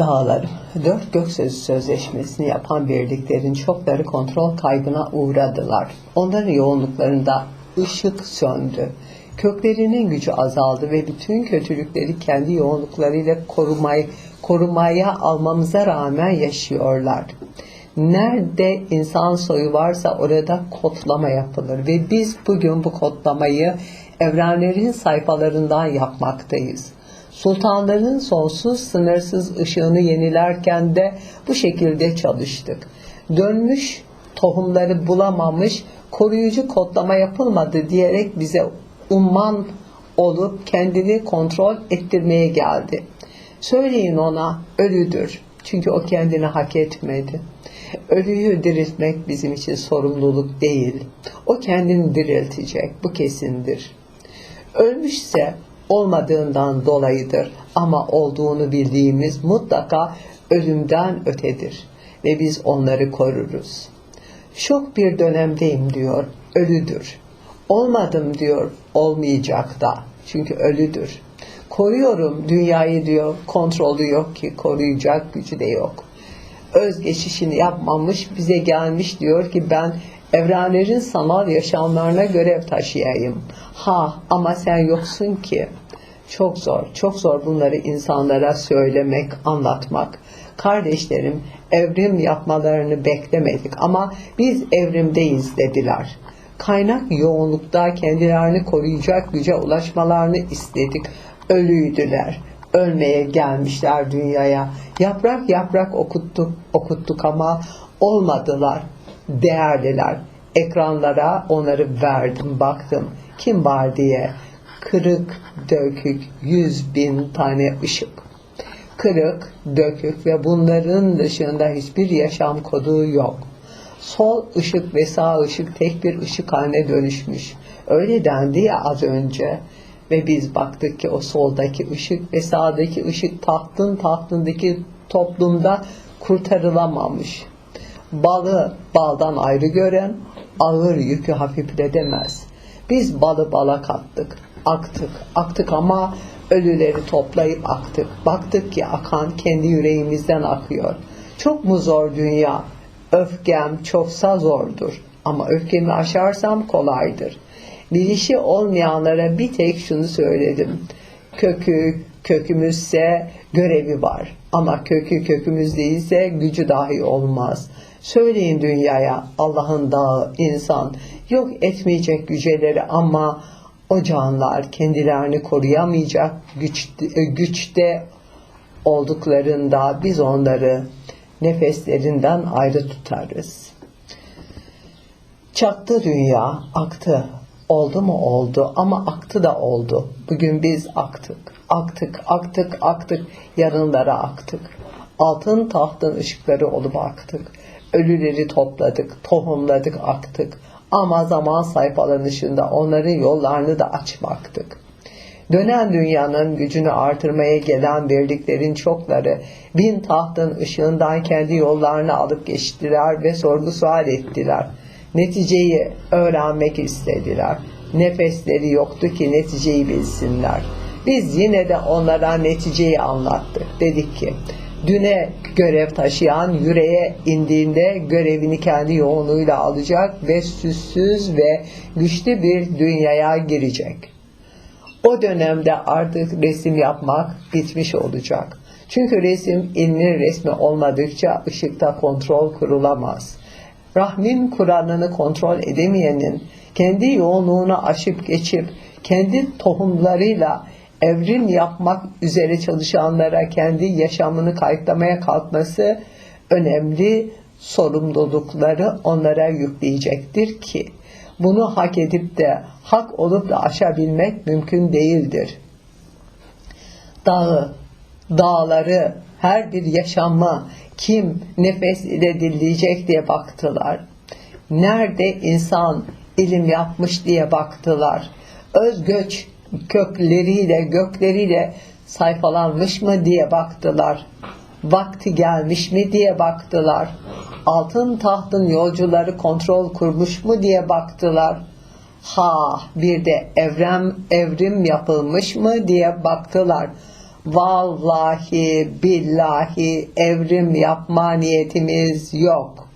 Dağlarım, dört gök sözü sözleşmesini yapan birliklerin çokları kontrol kaybına uğradılar. Onların yoğunluklarında ışık söndü. Köklerinin gücü azaldı ve bütün kötülükleri kendi yoğunluklarıyla korumay, korumaya almamıza rağmen yaşıyorlar. Nerede insan soyu varsa orada kodlama yapılır ve biz bugün bu kodlamayı evrenlerin sayfalarından yapmaktayız. Sultanların sonsuz sınırsız ışığını yenilerken de bu şekilde çalıştık. Dönmüş tohumları bulamamış, koruyucu kodlama yapılmadı diyerek bize umman olup kendini kontrol ettirmeye geldi. Söyleyin ona ölüdür. Çünkü o kendini hak etmedi. Ölüyü diriltmek bizim için sorumluluk değil. O kendini diriltecek. Bu kesindir. Ölmüşse olmadığından dolayıdır ama olduğunu bildiğimiz mutlaka ölümden ötedir ve biz onları koruruz. Şok bir dönemdeyim diyor, ölüdür. Olmadım diyor, olmayacak da çünkü ölüdür. Koruyorum dünyayı diyor, kontrolü yok ki koruyacak gücü de yok. Özgeçişini yapmamış bize gelmiş diyor ki ben evrenlerin sanal yaşamlarına görev taşıyayım. Ha ama sen yoksun ki. Çok zor, çok zor bunları insanlara söylemek, anlatmak. Kardeşlerim evrim yapmalarını beklemedik ama biz evrimdeyiz dediler. Kaynak yoğunlukta kendilerini koruyacak güce ulaşmalarını istedik. Ölüydüler. Ölmeye gelmişler dünyaya. Yaprak yaprak okuttuk, okuttuk ama olmadılar. Değerliler. Ekranlara onları verdim, baktım. Kim var diye kırık, dökük, yüz bin tane ışık. Kırık, dökük ve bunların dışında hiçbir yaşam kodu yok. Sol ışık ve sağ ışık tek bir ışık haline dönüşmüş. Öyle dendi ya az önce. Ve biz baktık ki o soldaki ışık ve sağdaki ışık tahtın tahtındaki toplumda kurtarılamamış. Balı baldan ayrı gören ağır yükü hafifletemez. Biz balı bala kattık aktık. Aktık ama ölüleri toplayıp aktık. Baktık ki akan kendi yüreğimizden akıyor. Çok mu zor dünya? Öfkem çoksa zordur. Ama öfkemi aşarsam kolaydır. Bilişi olmayanlara bir tek şunu söyledim. Kökü, kökümüzse görevi var. Ama kökü kökümüz değilse gücü dahi olmaz. Söyleyin dünyaya Allah'ın dağı insan yok etmeyecek güceleri ama o kendilerini koruyamayacak güçte, güçte olduklarında biz onları nefeslerinden ayrı tutarız. Çaktı dünya, aktı. Oldu mu oldu ama aktı da oldu. Bugün biz aktık, aktık, aktık, aktık, yarınlara aktık. Altın tahtın ışıkları olup aktık. Ölüleri topladık, tohumladık, aktık. Ama zaman sayfalanışında onların yollarını da açmaktık. Dönen dünyanın gücünü artırmaya gelen birliklerin çokları bin tahtın ışığından kendi yollarını alıp geçtiler ve sorgu sual ettiler. Neticeyi öğrenmek istediler. Nefesleri yoktu ki neticeyi bilsinler. Biz yine de onlara neticeyi anlattık. Dedik ki düne görev taşıyan yüreğe indiğinde görevini kendi yoğunluğuyla alacak ve süssüz ve güçlü bir dünyaya girecek. O dönemde artık resim yapmak bitmiş olacak. Çünkü resim ilmin resmi olmadıkça ışıkta kontrol kurulamaz. Rahmin Kur'an'ını kontrol edemeyenin kendi yoğunluğunu aşıp geçip kendi tohumlarıyla evrim yapmak üzere çalışanlara kendi yaşamını kayıtlamaya kalkması önemli sorumlulukları onlara yükleyecektir ki bunu hak edip de hak olup da aşabilmek mümkün değildir. Dağı, dağları, her bir yaşamı kim nefes ile dinleyecek diye baktılar. Nerede insan ilim yapmış diye baktılar. Özgöç kökleriyle gökleriyle sayfalanmış mı diye baktılar. Vakti gelmiş mi diye baktılar. Altın tahtın yolcuları kontrol kurmuş mu diye baktılar. Ha bir de evrim evrim yapılmış mı diye baktılar. Vallahi billahi evrim yapma niyetimiz yok.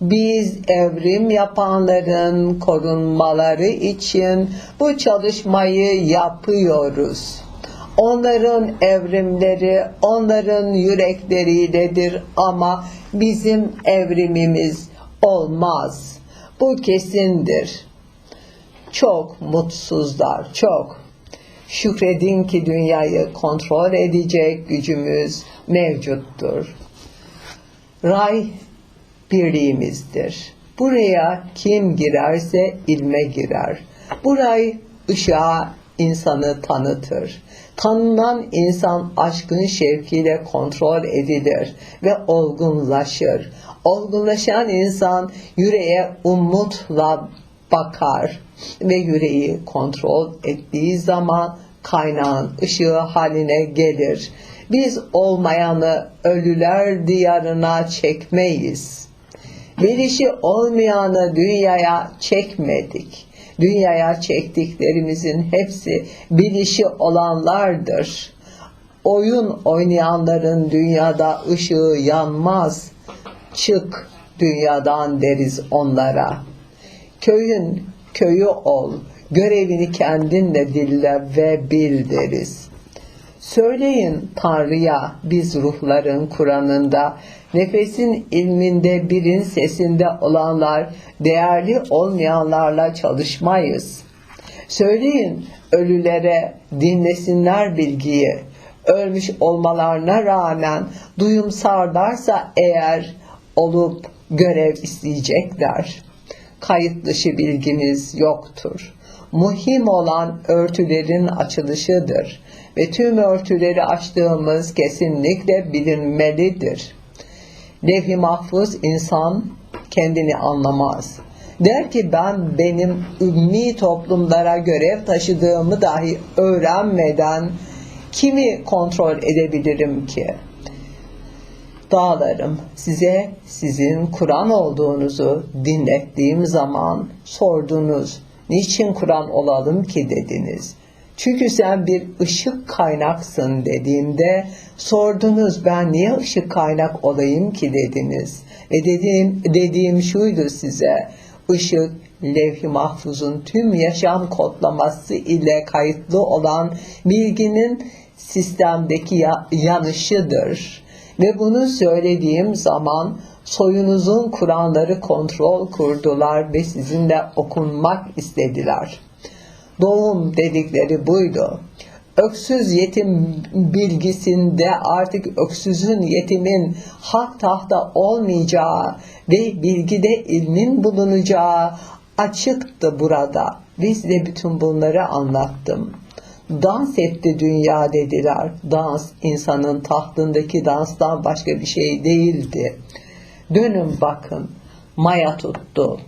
Biz evrim yapanların korunmaları için bu çalışmayı yapıyoruz. Onların evrimleri onların yürekleriyledir ama bizim evrimimiz olmaz. Bu kesindir. Çok mutsuzlar, çok. Şükredin ki dünyayı kontrol edecek gücümüz mevcuttur. Ray birliğimizdir. Buraya kim girerse ilme girer. Buray ışığa insanı tanıtır. Tanınan insan aşkın şevkiyle kontrol edilir ve olgunlaşır. Olgunlaşan insan yüreğe umutla bakar ve yüreği kontrol ettiği zaman kaynağın ışığı haline gelir. Biz olmayanı ölüler diyarına çekmeyiz. Bilişi olmayanı dünyaya çekmedik. Dünyaya çektiklerimizin hepsi bilişi olanlardır. Oyun oynayanların dünyada ışığı yanmaz. Çık dünyadan deriz onlara. Köyün köyü ol, görevini kendinle dille ve bil deriz. Söyleyin Tanrı'ya biz ruhların Kur'an'ında, nefesin ilminde birin sesinde olanlar, değerli olmayanlarla çalışmayız. Söyleyin ölülere dinlesinler bilgiyi, ölmüş olmalarına rağmen duyumsarlarsa eğer olup görev isteyecekler. Kayıt dışı bilgimiz yoktur. Muhim olan örtülerin açılışıdır ve tüm örtüleri açtığımız kesinlikle bilinmelidir. Levh-i mahfuz insan kendini anlamaz. Der ki ben benim ümmi toplumlara görev taşıdığımı dahi öğrenmeden kimi kontrol edebilirim ki? Dağlarım size sizin Kur'an olduğunuzu dinlettiğim zaman sordunuz. Niçin Kur'an olalım ki dediniz. Çünkü sen bir ışık kaynaksın dediğimde sordunuz ben niye ışık kaynak olayım ki dediniz. Ve dediğim, dediğim şuydu size ışık levh-i mahfuzun tüm yaşam kodlaması ile kayıtlı olan bilginin sistemdeki ya, yanışıdır. Ve bunu söylediğim zaman soyunuzun Kur'anları kontrol kurdular ve sizinle okunmak istediler. Doğum dedikleri buydu. Öksüz yetim bilgisinde artık öksüzün yetimin hak tahta olmayacağı ve bilgide ilmin bulunacağı açıktı burada. Biz de bütün bunları anlattım. Dans etti dünya dediler. Dans insanın tahtındaki danstan başka bir şey değildi. Dönün bakın. Maya tuttu.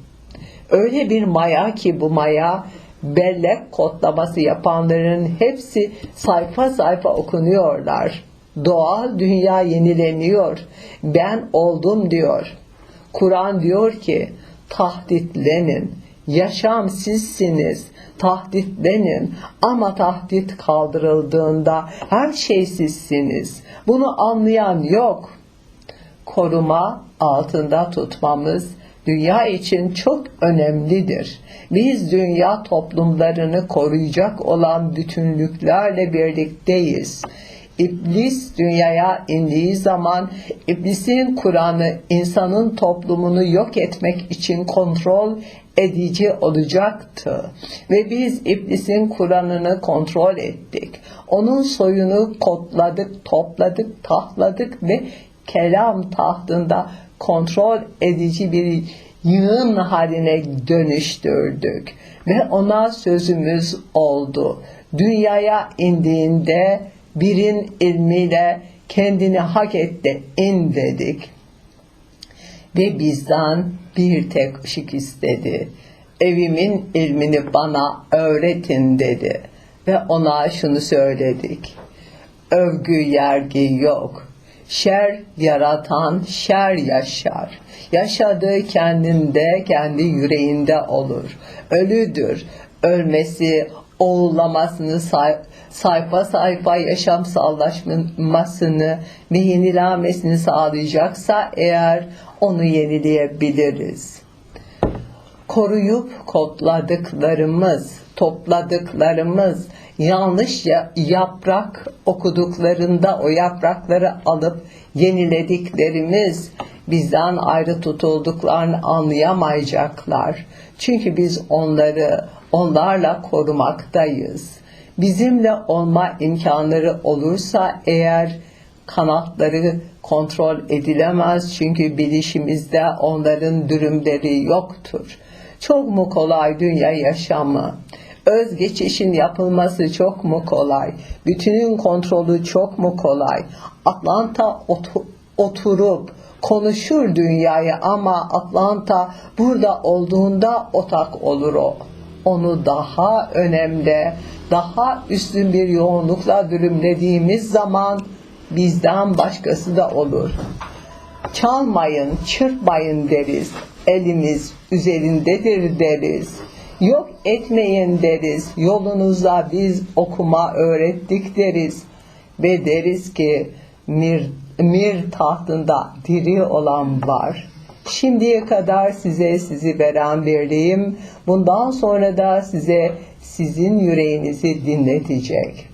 Öyle bir maya ki bu maya bellek kodlaması yapanların hepsi sayfa sayfa okunuyorlar. Doğal dünya yenileniyor. Ben oldum diyor. Kur'an diyor ki tahditlenin. Yaşam sizsiniz. Tahditlenin. Ama tahdit kaldırıldığında her şey sizsiniz. Bunu anlayan yok. Koruma altında tutmamız dünya için çok önemlidir. Biz dünya toplumlarını koruyacak olan bütünlüklerle birlikteyiz. İblis dünyaya indiği zaman iblisin Kur'an'ı insanın toplumunu yok etmek için kontrol edici olacaktı. Ve biz iblisin Kur'an'ını kontrol ettik. Onun soyunu kodladık, topladık, tahladık ve kelam tahtında kontrol edici bir yığın haline dönüştürdük ve ona sözümüz oldu. Dünyaya indiğinde birin ilmiyle kendini hak etti in dedik. Ve bizden bir tek ışık istedi. Evimin ilmini bana öğretin dedi. Ve ona şunu söyledik. Övgü yergi yok. Şer yaratan şer yaşar. Yaşadığı kendinde, kendi yüreğinde olur. Ölüdür. Ölmesi oğullamasını, say- sayfa sayfa yaşamsallaşmasını ve yenilenmesini sağlayacaksa eğer onu yenileyebiliriz. Koruyup kodladıklarımız, topladıklarımız, yanlış ya- yaprak okuduklarında o yaprakları alıp yenilediklerimiz bizden ayrı tutulduklarını anlayamayacaklar. Çünkü biz onları onlarla korumaktayız. Bizimle olma imkanları olursa eğer kanatları kontrol edilemez çünkü bilişimizde onların dürümleri yoktur. Çok mu kolay dünya yaşamı? Öz geçişin yapılması çok mu kolay? Bütünün kontrolü çok mu kolay? Atlanta otu- oturup konuşur dünyayı ama Atlanta burada olduğunda otak olur o. Onu daha önemli, daha üstün bir yoğunlukla dürümlediğimiz zaman bizden başkası da olur. Çalmayın, çırpmayın deriz. Elimiz üzerindedir deriz. Yok etmeyin deriz. Yolunuzda biz okuma öğrettik deriz. Ve deriz ki mir, mir tahtında diri olan var. Şimdiye kadar size sizi veren birliğim, bundan sonra da size sizin yüreğinizi dinletecek.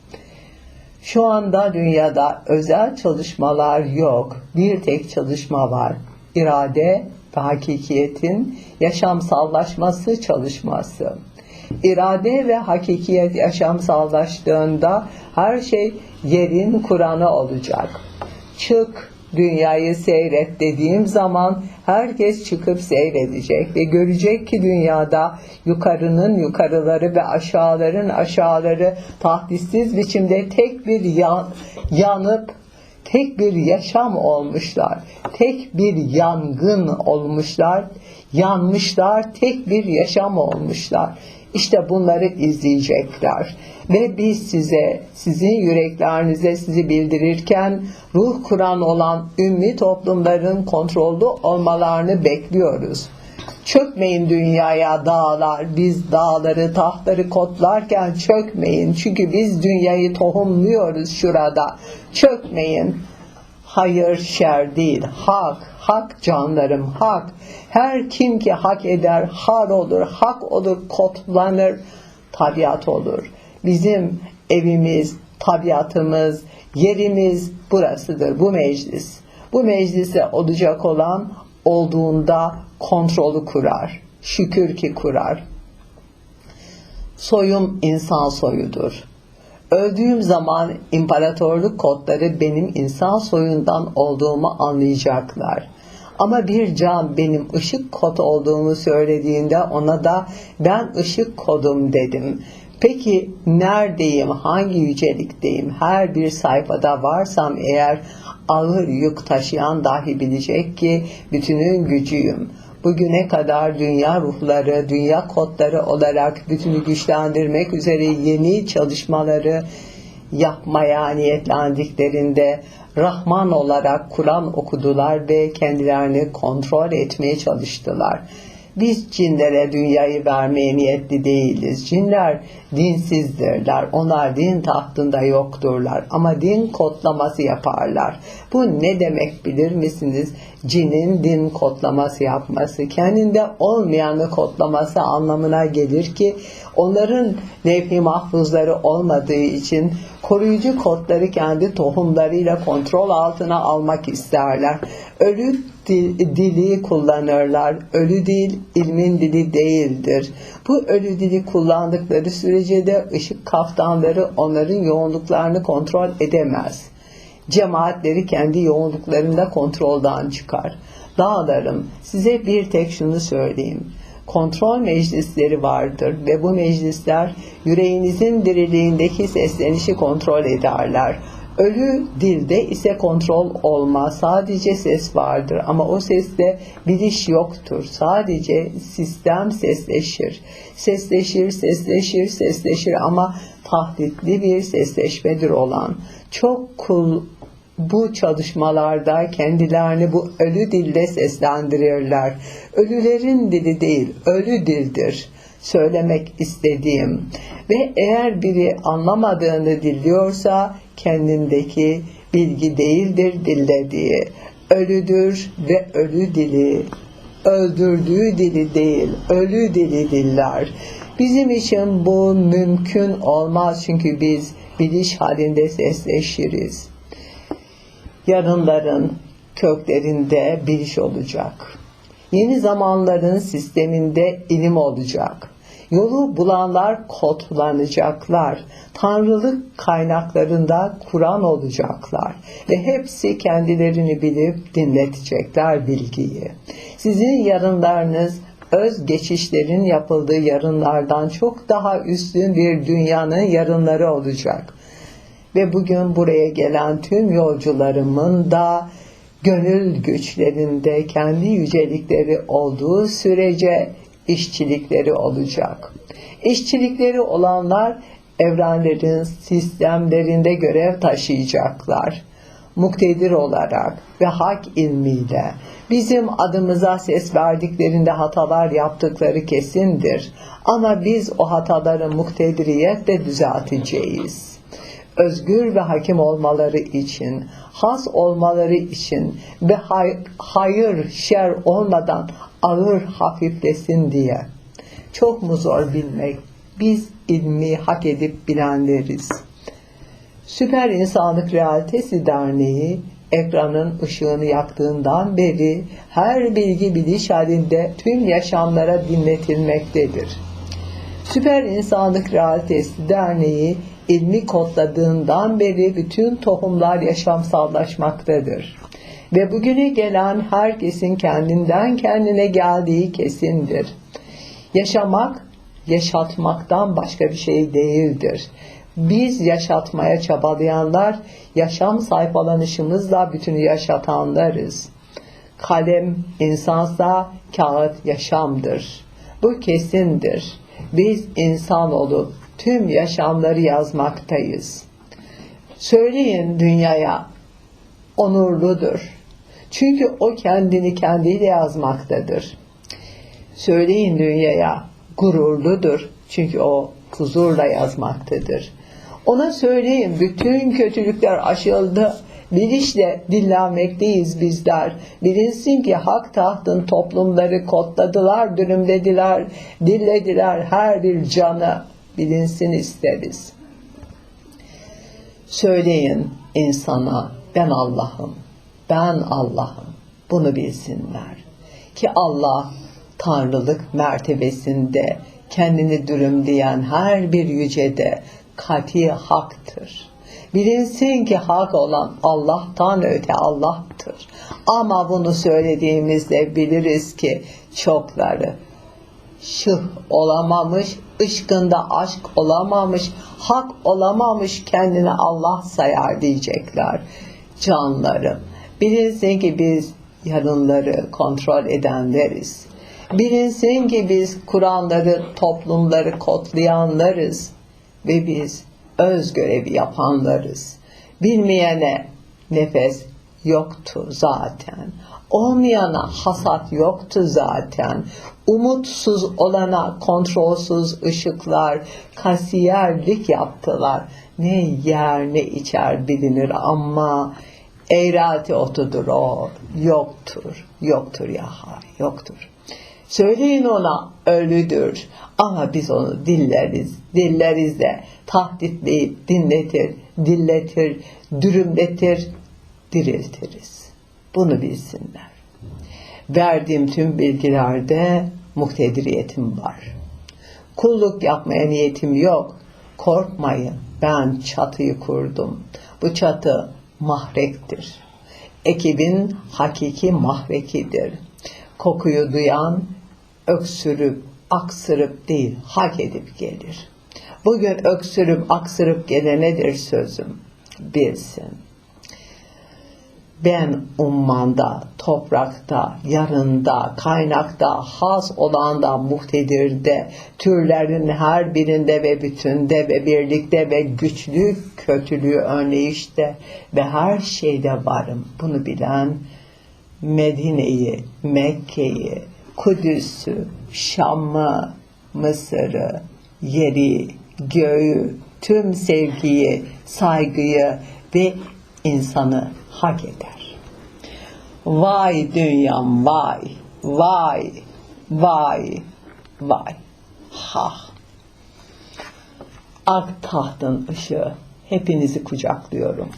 Şu anda dünyada özel çalışmalar yok. Bir tek çalışma var. İrade ve hakikiyetin yaşamsallaşması çalışması. İrade ve hakikiyet yaşamsallaştığında her şey yerin Kur'an'ı olacak. Çık dünyayı seyret dediğim zaman herkes çıkıp seyredecek ve görecek ki dünyada yukarının yukarıları ve aşağıların aşağıları tahdissiz biçimde tek bir yan, yanıp tek bir yaşam olmuşlar. Tek bir yangın olmuşlar. Yanmışlar. Tek bir yaşam olmuşlar. İşte bunları izleyecekler. Ve biz size, sizin yüreklerinize sizi bildirirken ruh kuran olan ümmi toplumların kontrollü olmalarını bekliyoruz. Çökmeyin dünyaya dağlar, biz dağları, tahtları kotlarken çökmeyin. Çünkü biz dünyayı tohumluyoruz şurada. Çökmeyin. Hayır şer değil, hak, hak canlarım, hak. Her kim ki hak eder, har olur, hak olur, kotlanır, tabiat olur. Bizim evimiz, tabiatımız, yerimiz burasıdır, bu meclis. Bu meclise olacak olan olduğunda kontrolü kurar. Şükür ki kurar. Soyum insan soyudur. Öldüğüm zaman imparatorluk kodları benim insan soyundan olduğumu anlayacaklar. Ama bir can benim ışık kod olduğumu söylediğinde ona da ben ışık kodum dedim. Peki neredeyim, hangi yücelikteyim? Her bir sayfada varsam eğer ağır yük taşıyan dahi bilecek ki bütünün gücüyüm. Bugüne kadar dünya ruhları, dünya kodları olarak bütünü güçlendirmek üzere yeni çalışmaları yapmaya niyetlendiklerinde Rahman olarak Kur'an okudular ve kendilerini kontrol etmeye çalıştılar. Biz cinlere dünyayı vermeye niyetli değiliz. Cinler dinsizdirler. Onlar din tahtında yokturlar. Ama din kodlaması yaparlar. Bu ne demek bilir misiniz? Cinin din kodlaması yapması. Kendinde olmayanı kodlaması anlamına gelir ki onların levh-i mahfuzları olmadığı için koruyucu kodları kendi tohumlarıyla kontrol altına almak isterler. Ölü dili kullanırlar. Ölü dil ilmin dili değildir. Bu ölü dili kullandıkları sürece de ışık kaftanları onların yoğunluklarını kontrol edemez. Cemaatleri kendi yoğunluklarında kontroldan çıkar. Dağlarım size bir tek şunu söyleyeyim. Kontrol meclisleri vardır ve bu meclisler yüreğinizin diriliğindeki seslenişi kontrol ederler. Ölü dilde ise kontrol olmaz. Sadece ses vardır ama o seste biliş yoktur. Sadece sistem sesleşir. Sesleşir, sesleşir, sesleşir ama tahditli bir sesleşmedir olan. Çok kul bu çalışmalarda kendilerini bu ölü dilde seslendirirler. Ölülerin dili değil, ölü dildir. söylemek istediğim ve eğer biri anlamadığını diliyorsa kendindeki bilgi değildir dillediği. Ölüdür ve ölü dili. Öldürdüğü dili değil, ölü dili diller. Bizim için bu mümkün olmaz çünkü biz biliş halinde sesleşiriz. Yarınların köklerinde biliş olacak. Yeni zamanların sisteminde ilim olacak. Yolu bulanlar kodlanacaklar. Tanrılık kaynaklarında Kur'an olacaklar. Ve hepsi kendilerini bilip dinletecekler bilgiyi. Sizin yarınlarınız öz geçişlerin yapıldığı yarınlardan çok daha üstün bir dünyanın yarınları olacak. Ve bugün buraya gelen tüm yolcularımın da gönül güçlerinde kendi yücelikleri olduğu sürece işçilikleri olacak. İşçilikleri olanlar evrenlerin sistemlerinde görev taşıyacaklar. Muktedir olarak ve hak ilmiyle bizim adımıza ses verdiklerinde hatalar yaptıkları kesindir. Ama biz o hataları muktediriyetle düzelteceğiz özgür ve hakim olmaları için, has olmaları için ve hay- hayır, şer olmadan ağır hafiflesin diye. Çok mu zor bilmek? Biz ilmi hak edip bilenleriz. Süper İnsanlık Realitesi Derneği ekranın ışığını yaktığından beri her bilgi biliş halinde tüm yaşamlara dinletilmektedir. Süper İnsanlık Realitesi Derneği ilmi kodladığından beri bütün tohumlar yaşamsallaşmaktadır. Ve bugüne gelen herkesin kendinden kendine geldiği kesindir. Yaşamak, yaşatmaktan başka bir şey değildir. Biz yaşatmaya çabalayanlar, yaşam sayfalanışımızla bütünü yaşatanlarız. Kalem insansa kağıt yaşamdır. Bu kesindir. Biz insan olup tüm yaşamları yazmaktayız. Söyleyin dünyaya onurludur. Çünkü o kendini kendiyle yazmaktadır. Söyleyin dünyaya gururludur. Çünkü o huzurla yazmaktadır. Ona söyleyin bütün kötülükler aşıldı. Bilişle dillenmekteyiz bizler. Bilinsin ki hak tahtın toplumları kodladılar, dürümlediler, dillediler her bir canı bilinsin isteriz. Söyleyin insana ben Allah'ım, ben Allah'ım. Bunu bilsinler. Ki Allah tanrılık mertebesinde kendini dürümleyen her bir yücede kati haktır. Bilinsin ki hak olan Allah'tan öte Allah'tır. Ama bunu söylediğimizde biliriz ki çokları şıh olamamış, ışkında aşk olamamış, hak olamamış kendini Allah sayar diyecekler canlarım. Bilinsin ki biz yarınları kontrol edenleriz. Bilinsin ki biz Kur'anları, toplumları kodlayanlarız ve biz öz görevi yapanlarız. Bilmeyene nefes yoktu zaten. Olmayana hasat yoktu zaten. Umutsuz olana kontrolsüz ışıklar, kasiyerlik yaptılar. Ne yer ne içer bilinir ama eğrati otudur o. Yoktur, yoktur ya yoktur. Söyleyin ona ölüdür ama biz onu dilleriz, dillerizle tahditleyip dinletir, dilletir, dürümletir, diriltiriz. Bunu bilsinler. Verdiğim tüm bilgilerde muhtediriyetim var. Kulluk yapmaya niyetim yok. Korkmayın. Ben çatıyı kurdum. Bu çatı mahrektir. Ekibin hakiki mahrekidir. Kokuyu duyan öksürüp aksırıp değil hak edip gelir. Bugün öksürüp aksırıp gelenedir sözüm. Bilsin ben ummanda, toprakta, yarında, kaynakta, has olanda, muhtedirde, türlerin her birinde ve bütünde ve birlikte ve güçlü, kötülüğü önleyişte ve her şeyde varım. Bunu bilen Medine'yi, Mekke'yi, Kudüs'ü, Şam'ı, Mısır'ı, yeri, göğü, tüm sevgiyi, saygıyı ve insanı hak eder. Vay dünyam vay, vay, vay, vay. Ha. Ak tahtın ışığı hepinizi kucaklıyorum.